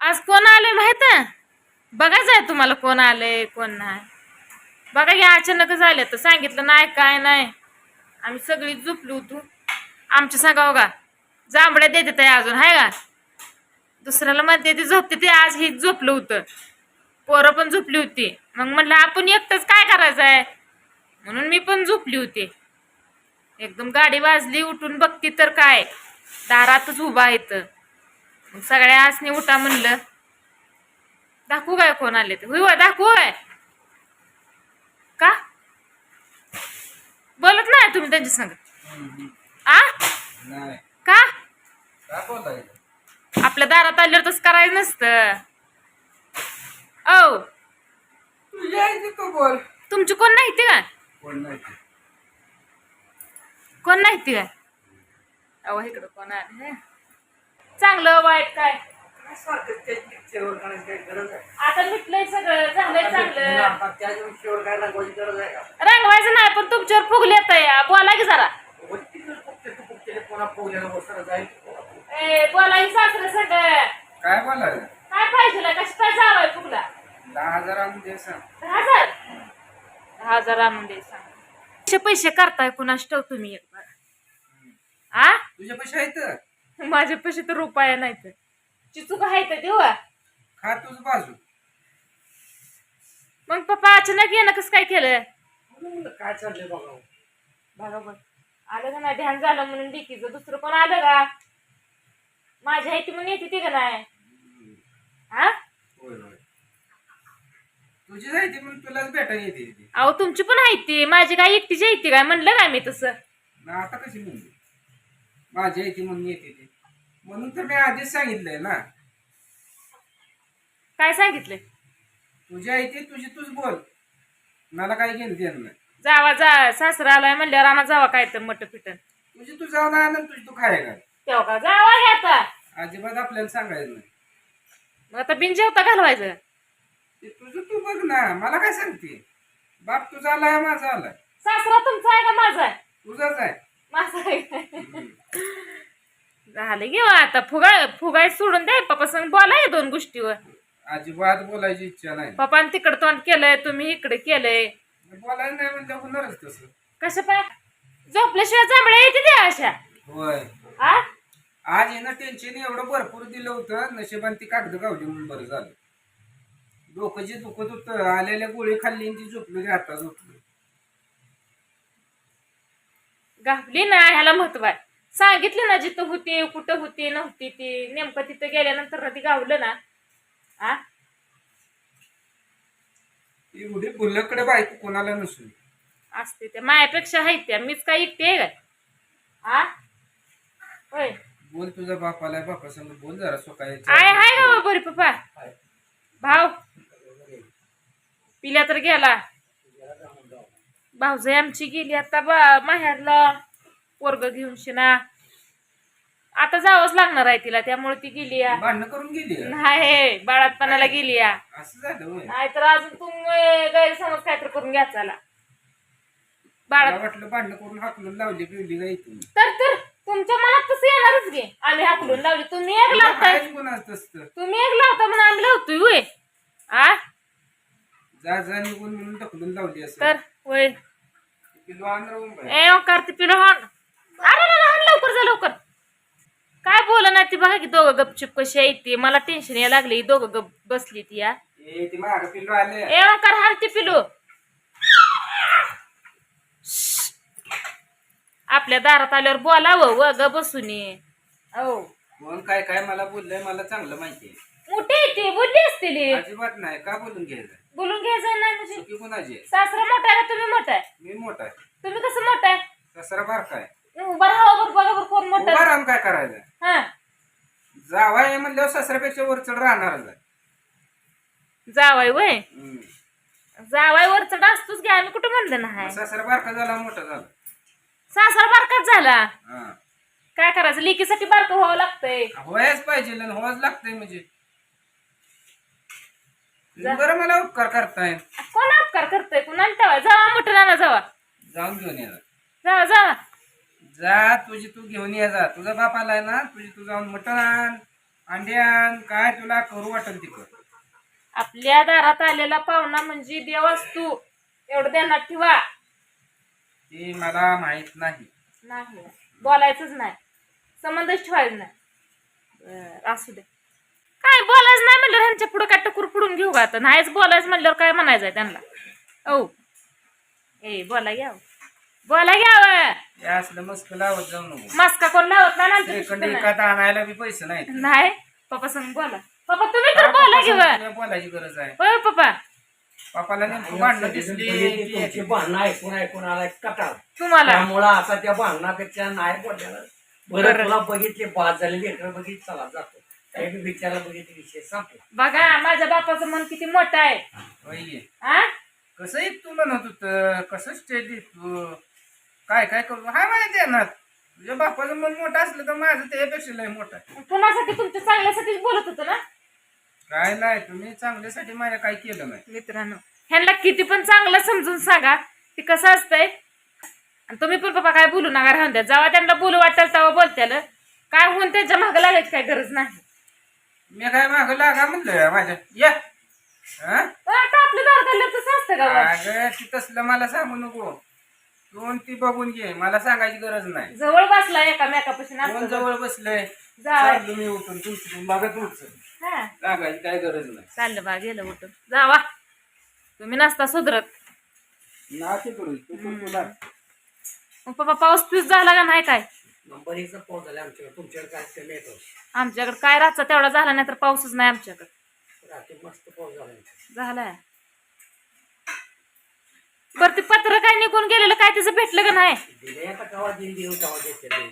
आज कोण आले माहीत आहे? बघायचं आहे तुम्हाला कोण आले कोण नाही. बघा की अचानकच आले तर सांगितलं नाही काय नाही. आम्ही सगळी झोपलो होतो. आमच्या सांगा बघा जांभळ्या देते ते अजून हाय का? दुसऱ्याला म्हणते ती झोपते ते आज हे झोपलं होतं. पोरं पण झोपली होती. मग म्हणलं आपण एकटंच काय करायचं आहे? म्हणून मी पण झोपली होती. एकदम गाडी वाजली उठून बघती तर काय. दारातच उभा आहे तर मग सगळ्या आसनी उठा म्हणलं. दाखवू काय कोण आले ते? होय दाखवू काय का? बोलत नाही तुम्ही त्यांच्या संग? आ? का? आपल्या दारात आल्यावर तसं करायचं नसतं. औ. तुमची कोण नाही ती काय? कोण नाही ती काय? अहो इकडं कोण आहे चांगलं वाईट काय? आहे? आता मिटलंय सगळं झालंय चांगलं. आहे? रंगवायचं नाही पण तुमच्यावर फुगले या. बोला की जरा. ए बोला की सासरं सगळं. काय बोलायचं काय पाहिजे कसं काय जावाय फुगला? दहा हजार आणून दे सांग. दहा हजार? दहा हजार आणून दे सांग. पैसे पैसे करताय कुणास ठेव तुम्ही एक बार? आ? तुझे पैसे आहेत? माझे पैसे तर रुपया नाहीत. चिचूक आहे तर का? खा तुझ बाजू. मग पप्पा अचानक येणं कसं काय केलं? म्हणलं काय चाललंय बघा बघा बघ आलं का नाही? ध्यान झालं म्हणून डिकीचं दुसरं कोण आलं का? माझ्या आहे ती म्हणून येते ती का नाही? हा होय होय. तुझी जायची म्हणून तुलाच भेटायला येते ती. अहो तुमची पण आहे ती. माझी काय एकटीची आहे ती काय? म्हणलं काय मी तसं? ना आता कशी म्हणली? माझी येते म्हणून येते ती. म्हणून तर मी आधीच सांगितलंय ना. काय सांगितलं तुझी आई ती तुझी तूच बोल. मला काय घेणं देणं नाही. जावा जा. सासरा आलाय म्हणल्यावर आणा जावा काय तर मट पिटन तुझी तू जाऊन आण आणि तुझी तू खाय का तेव्हा का? जावा हे आता. अजिबात आपल्याला सांगायचं नाही. मग आता बिन जेवता घालवायचं. ते तुझं तू बघ ना. मला काय सांगते? बाप तुझा आलाय माझा आलाय. सासरा तुमचा आहे का माझा आहे? तुझाच आहे आहे? झालं घेऊ आता फुगाय फुगाय सोडून द्या पप्पा संग बोलाय दोन गोष्टीवर. अजिबात बोलायची इच्छा नाही. पप्पाने तिकडं तोंड केलंय तुम्ही इकडे केलंय. बोलायला नाही म्हणजे होणारच तसं. कसं पाय झोपल्याशिवाय जांभळ्या येते त्या अशा. होय. आ? आज येणं टेन्शन एवढं भरपूर दिलं होतं नशिबान ती कागद गावली म्हणून बरं झालं. डोकं जे दुखत होतं आलेल्या गोळी खाल्ली आणि ती झोपली आता झोपली. गावली ना ह्याला महत्त्व आहे. सांगितलं ना जिथं होती कुठं होती नव्हती ती. नेमकं तिथं गेल्यानंतर ना ती गावलं ना. आ? एवढी बुल्लकडे बायको कोणाला नसून असते त्या. मायापेक्षा आहे त्या. मीच काय आहे काय? आ? होय. बोल तुझा बाप आलाय बापा संग बोल जरा आय हाय का बरी पप्पा. भाव. पिल्या तर गेला. भाऊजाई आमची गेली आता बा माहेरला. पोरग घेऊन शिना. आता जावंच लागणार आहे तिला त्यामुळे ती गेली या. भांडणं करून गेली नाही बाळातपणाला गेली या. असं झालं होय? नाहीतर अजून तुम्ही गैरसमज काहीतरी करून घ्या चला. मला बाळात वाटलं भांडणं करून हाकलून लावली इथून तर तर तुमच्या मनात तसं येणारच घे आम्ही हाकलून लावली. तुम्ही एक लावताय. कोणाच तुम्ही एक लावता म्हणून आम्ही लावतोय होय. आ? जा जा निघून म्हणून ढकलून लावली असं. तर होय पिलू आण राहून बाई. ए ओंकार ती पिलो हाण. अरे हाण लवकर जा लवकर. काय बोला ना ती बघा की दोघं गपचूप कशी आहे ती. मला टेन्शन यायला लागली दोघं गप बसली ती या ए ती माग पिल्लू आले. ए ओंकार हाण ती पिलो. आपल्या दारात आल्यावर बोलावं व ग बसून. हो कोण काय काय मला बोललंय मला चांगलं माहितीये मोठी आहे ती? बोलली असतील. अजिबात नाही. का बोलून घ्यायचं? बोलून घ्यायचं नाही म्हणजे? चुकी कोणाची आहे? सासरा मोठा आहे का? तुम्ही मोठा आहे? मी मोठा आहे. तुम्ही कसं मोठा आहे? दसरा बार काय उभा राहा बरोबर बरोबर कोण मोठा उभा आहे? राहून काय करायचं? हा. जावा आहे म्हणल्यावर ससऱ्यापेक्षा वर चढ राहणारच आहे. जावाय वय? हम्म. जावाय वरचा असतोच घ्या आम्ही कुठं म्हणलं नाही? सासरा बारका झाला मोठा झाला. सासरा बारकाच झाला? हा. काय करायचं? लेकीसाठी बारकं व्हावं लागतंय. व्हायच पाहिजे व्हायच लागतंय म्हणजे. बरं मला उपकार करताय. कोण अपकार करतोय? कोण आणतावा जावा नाना जावा. जाऊन घेऊन ये. जा. जावा जावा. जा तुझी तू घेऊन ये जा. तुझा बाप आलाय ना तुझी तू जाऊन मटण आण अंड्यान काय तुला करू वाटेल तिकड. आपल्या दारात आलेला पाहुणा म्हणजे देवास तू. एवढं ध्यानात ठेवा. ते मला माहीत नाही. नाही. बोलायचंच नाही. संबंधच ठेवायचं नाही. बरं, असू दे. बोलायचं नाही म्हणलं ह्यांच्या पुढे काय टकूर फुडून घेऊ का आता? नाहीच बोलायचं म्हणल्यावर काय म्हणायचं आहे त्यांना? ओ ए बोला घ्या. बोला घ्या. हे असलं मस्क लावत जाऊ नको. मास्का कोण लावत नाही आणायला बी पैसे नाहीत. नाही. पप्पा संग बोला. पप्पा तुम्ही तर बोला घेऊ बोलायची गरज आहे. होय पप्पा. पापाला नेमकं भांडणं दिसली. की तुमची भांडणं ऐकून ऐकून आला कटाळ. तुम्हाला? त्यामुळं आता त्या भांडणापेक्षा नाही बोलल्यानं बरं. बरं. तुला बघितले बाद झाले लेकर बघित चला जातो. काही बी विचारा बघितले विषय संपला. बघा माझ्या बापाचं मन किती मोठं आहे. होय. कसं एक तू म्हणत होत? कसं स्टेज तू? काय काय करू? हा माहिती आहे ना तुझ्या बापाचं मन मोठं असलं तर माझं त्यापेक्षा लय मोठं आहे. कुणासाठी तुमच्या चांगल्यासाठीच बोलत होतो ना? काय नाही तुम्ही चांगल्यासाठी माझ्या काय केलं नाही. मित्रांनो ह्यांना किती पण चांगलं समजून सांगा. ते कसं असतंय? आणि तुम्ही पण पप्पा काय बोलू नका राहून द्या. जेव्हा त्यांना बोलू वाटेल तेव्हा बोलत्याला. काय होऊन त्यांच्या मागं लागायची काय गरज नाही. मी काय मागं लागा म्हणलं माझ्या? या. हा? आपलं तसं असतं गावात अगं ती तसलं मला सांगू नको. दोन ती बघून घे मला सांगायची गरज नाही. जवळ बसला एका मेकापासून दोन असतं जवळ बसलंय. जावं. चाललो मी उठून तुमची उठच हा. सांगायची काय गरज नाही. चाललं बा गेलं उठून. जावा तुम्ही नसता सुधरत. नाते करू तू पण तुला मग पप्पा पाऊस पिऊस झाला का नाही काय? नंबर एकचा पाऊस झाला आमच्याकडे. तुमच्याकडे काय कमी येतो आमच्याकडे काय रातचा तेवढा झाला नाही तर पाऊसच नाही आमच्याकडे. रात्री मस्त पाऊस झाला झालाय. बर ते पत्र काय निघून गेलेलं काय त्याचं भेटलं का नाही? दिले आता कवा दिन देऊ कवा देते ते.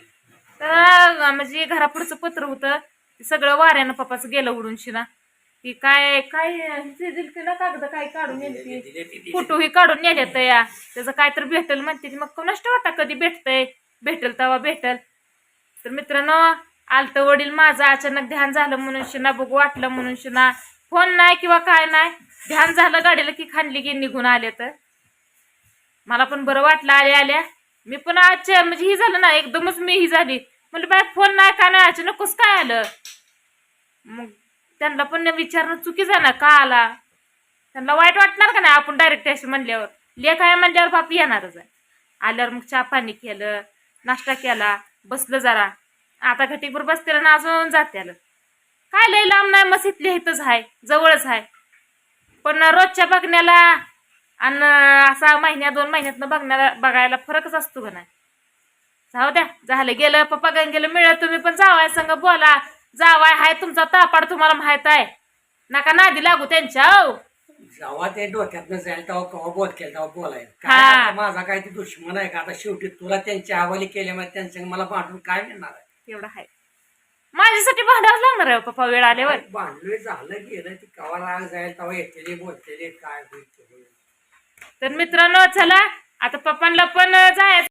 तर अं, म्हणजे घरापुढचं पत्र होतं. ते सगळं वाऱ्यानं पप्पाचं गेलं उडून शिना की काय काय हे ना कागद काय काढून दिले ती दिले. फोटो ही काढून नेल्यात या. त्याचं काय तर भेटल म्हणते ती. मग कोणाच होता कधी भेटतंय? भेटल तेव्हा भेटल. तर मित्रांनो आलतं वडील माझं अचानक ध्यान झालं म्हणून शिना बघू वाटलं म्हणून शिना फोन नाही किंवा काय नाही ध्यान झालं गाडीला की खांदली की निघून आले तर. मला पण बरं वाटलं आले आल्या. मी पण आजच्या म्हणजे ही झालं ना एकदमच मी ही झाली. म्हणलं बाय फोन नाही का नाही अचानक कसं काय आलं? मग त्यांना पण विचारणं चुकीचं ना का आला? त्यांना वाईट वाटणार का नाही आपण डायरेक्ट अशी म्हणल्यावर? लेख आहे म्हणल्यावर बाप येणारच आहे. आल्यावर मग चहा पाणी केलं नाश्ता केला बसलं जरा. आता घटीभर बसतेलं ना अजून जात्याला. काय लय लांब नाही मग इथल्या इथंच आहे जवळच आहे पण रोजच्या बघण्याला आणि असा महिन्या दोन महिन्यातनं बघण्याला बघायला फरकच असतो का नाही? जाऊ द्या झालं गेलं पप्पा गण गेलं मिळत तुम्ही पण जावाय संग बोला. जावाय हाय तुमचा तापाड तुम्हाला माहीत आहे. नका नादी लागू त्यांच्या हो. जेव्हा ते डोक्यातनं जाईल तेव्हा कवा बोल केलं तेव्हा बोलायला हा. काय माझा काय ते दुश्मन आहे का? आता शेवटी तुला त्यांच्या हवाली केल्यामुळे त्यांच्या मला भांडून काय मिळणार आहे? एवढं आहे. माझ्यासाठी भांडावं लागणार आहे पप्पा वेळ आल्यावर. भांडलोय झालं गेलं ती कवा राग जाईल तेव्हा येतेले बोलतेले काय होईल ते होईल तर मित्रांनो चला आता पप्पांना पण जायचं.